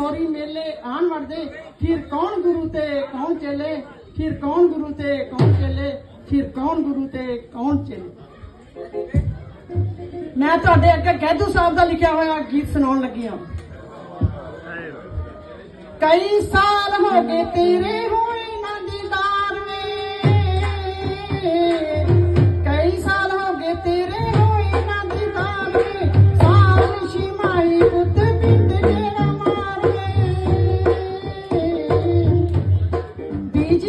ਹੋਰੀ ਮੇਲੇ ਆਣ ਵੜਦੇ। ਫਿਰ ਕੌਣ ਗੁਰੂ ਤੇ ਕੌਣ ਚੇਲੇ? ਫਿਰ ਕੌਣ ਗੁਰੂ ਤੇ ਕੌਣ ਚੇਲੇ? ਫਿਰ ਕੌਣ ਗੁਰੂ ਤੇ ਕੌਣ ਚੇਲੇ? ਮੈਂ ਤੁਹਾਡੇ ਅੱਗੇ ਗੈਦੂ ਸਾਹਿਬ ਦਾ ਲਿਖਿਆ ਹੋਇਆ ਗੀਤ ਸੁਣਾਉਣ ਲੱਗੀ ਹਾਂ। ਕਈ ਸਾਲ ਹੋ ਗਏ ਤੇਰੇ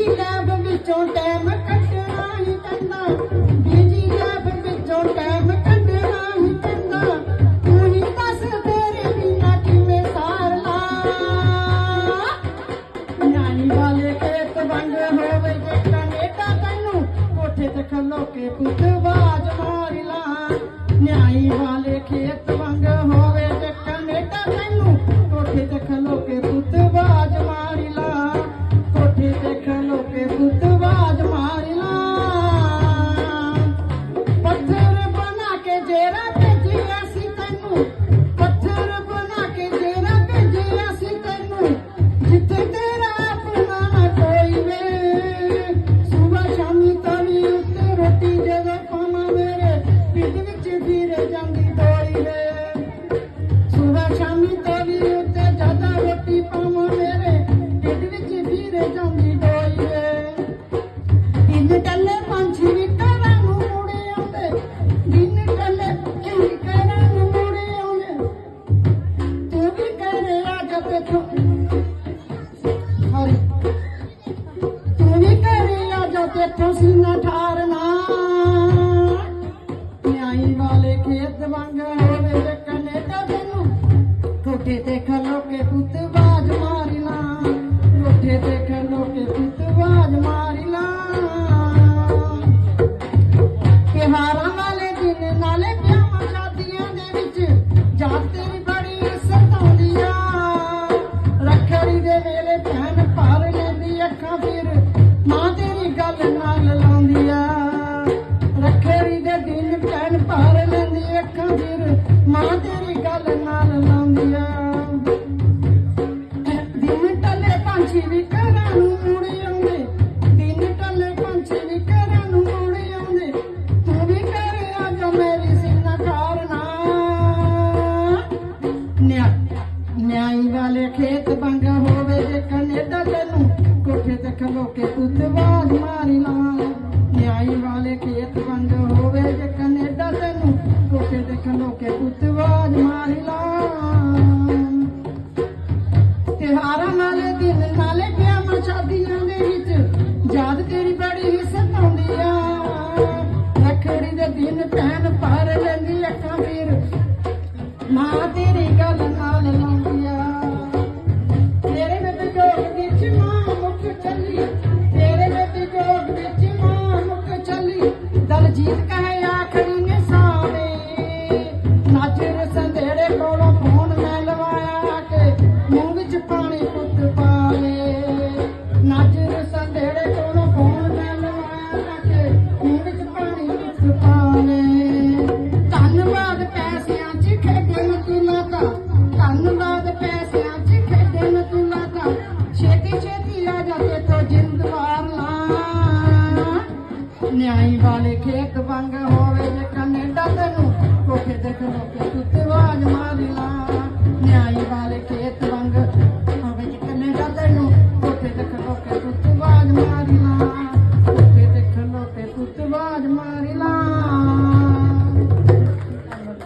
ਬੀਜੀ ਲੈਬ ਵਿੱਚੋਂ ਟਾਈਮ ਕੱਢਣਾ ਹੀ ਪੈਂਦਾ। ਬੀਜੀ ਲੈਬ ਵਿੱਚੋਂ ਟਾਈਮ ਕੱਢਣਾ ਹੀ ਪੈਂਦਾ। ਤੂੰ ਹੀ ਦੱਸ ਤੇਰੇ ਬਿਨਾ ਕਿਵੇਂ ਸਾਰ ਲਾ ਨਿਆਣੀ ਵਾਲੇ ਖੇਤ ਵੰਗ ਹੋਵੇ ਜੇ ਕਨੇਡਾ ਤੈਨੂੰ, ਕੋਠੇ ਤੇ ਖਲੋ ਕੇ ਪੁੱਤ ਬਾਜ ਮਾਰੀ ਲਾ। ਕੇ ਜੇਰਾ ਸੀ ਤੈਨੂੰ ਰਾਜ ਸੀਨਾ ਠਾਰਨਾ ਨਿਆਈ ਵਾਲੇ ਖੇਤ ਵਾਂਗ ਹੋਵੇ ਜੇ ਕਨੇਡਾ ਤੈਨੂੰ। ਕੋਠੇ ਤੇ ਖਲੋ ਕੇ ਪੁੱਤ ਬਾਜ ਮਾਰੀ ਲਾ। ਕੋਠੇ ਤੇ ਖਲੋ ਕੇ ਪੁੱਤ ਬਾਜ ਮਾਰੀ ਲਾ। ਤਿਉਹਾਰਾਂ ਵਾਲੇ ਦਿਨ ਨਾਲੇ ਵਿਆਹਾਂ ਸ਼ਾਦੀਆਂ ਦੇ ਵਿੱਚ। ਜਾਤ ਤੇਰੀ ਬੜੀ ਸਤਾਉਂਦੀ ਗੱਲ ਰੱਖੜੀ ਦੇ ਦਿਨ ਭੈਣ ਭਰ ਲੈਂਦੀ ਅੱਖਾਂ ਫਿਰ ਮਾਂ ਤੇਰੀ ਗੱਲ ਨਾਲ ਲਾਉਂਦੀ ਦਿਨ ਟੱਲੇ ਪੰਛੀ ਵੀ ਘਰਾਂ ਨੂੰ ਮੁੜ ਆਉਂਦੇ। ਦਿਨ ਟੱਲੇ ਪੰਛੀ ਵੀ ਘਰਾਂ ਨੂੰ ਮੁੜ ਆਉਂਦੇ। ਤੂੰ ਵੀ ਘਰੇ ਆ ਜੋ ਮੇਰੀ ਸਿੰਨਾ ਖਾਰਨਾ ਨਿਆ ਨਿਆਈ ਵਾਲੇ ਖੇਤ ਬੰਗ ਹੋਵੇ ਜੇ ਕਨੇਡਾ ਤੈਨੂੰ ਕੋਠੇ ਤੇ ਖਲੋ ਕੇ ਲਾ। ਨਿਆਈ ਵਾਲੇ ਖੇਤ ਬੰਗ ਹੋਵੇ ਜੇ ਕਨੇਡਾ ਤੈਨੂੰ ਕੋਠੇ ਤੇ ਖਲੋ ਕੇ ਪੁੱਤ ਲਾ। ਤਿਉਹਾਰਾਂ ਨਾਲੇ ਦਿਨ ਨਾਲੇ ਵਿਆਹਾਂ ਸ਼ਾਦੀਆਂ ਦੇ ਵਿੱਚ, ਯਾਦ ਤੇਰੀ ਬੜੀ ਹਿੱਸਤ ਆਉਂਦੀ ਆ। ਰੱਖੜੀ ਦੇ ਦਿਨ ਭੈਣ ਭਰ ਨਿਆਈ ਵਾਲੇ ਖੇਤ ਵਾਂਗ ਹੋਵੇ ਜੇ ਕਨੇਡਾ ਤੈਨੂੰ ਕੋਠੇ ਤੇ ਖਲੋ ਕੇ